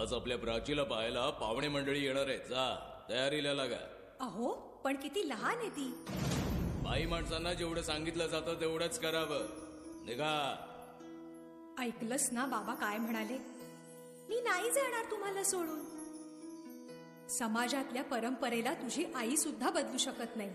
आज आपल्या प्राचीला पाहायला पाहुणे मंडळी येणार आहेत. जा तयारीला लागा. अहो पण किती लहान आहे ती. बाई माणसांना जेवढं सांगितलं जातं तेवढंच करावं. निघा. ऐकलंस ना बाबा काय म्हणाले? मी नाही जाणार तुम्हाला सोडून. समाजातल्या परंपरेला तुझी आई सुद्धा बदलू शकत नाही.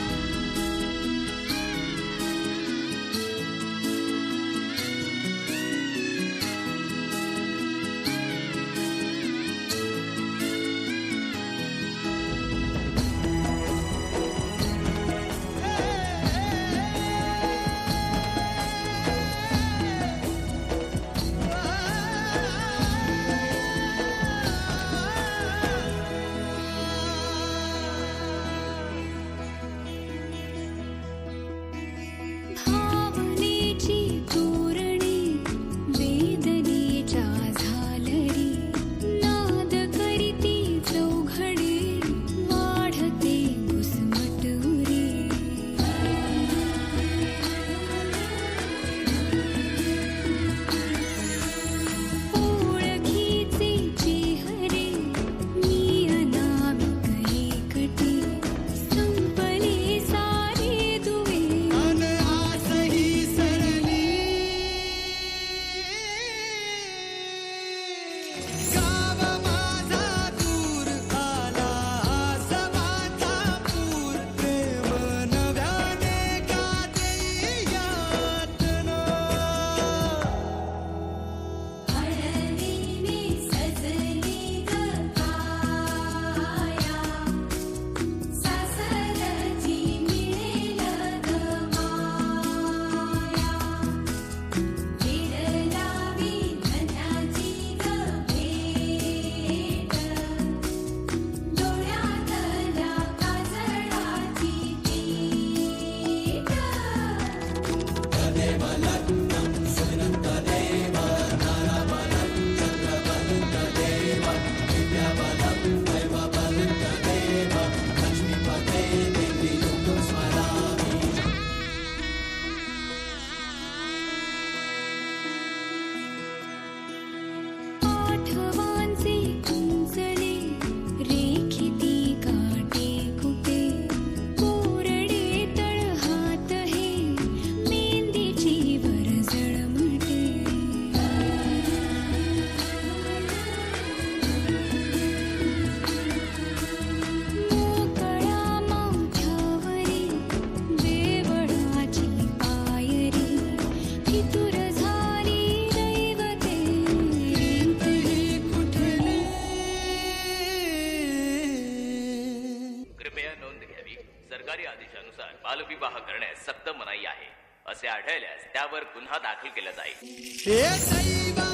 Go! करण्यास सक्त मनाई आहे. असे आढळल्यास त्यावर गुन्हा दाखल केला जाईल.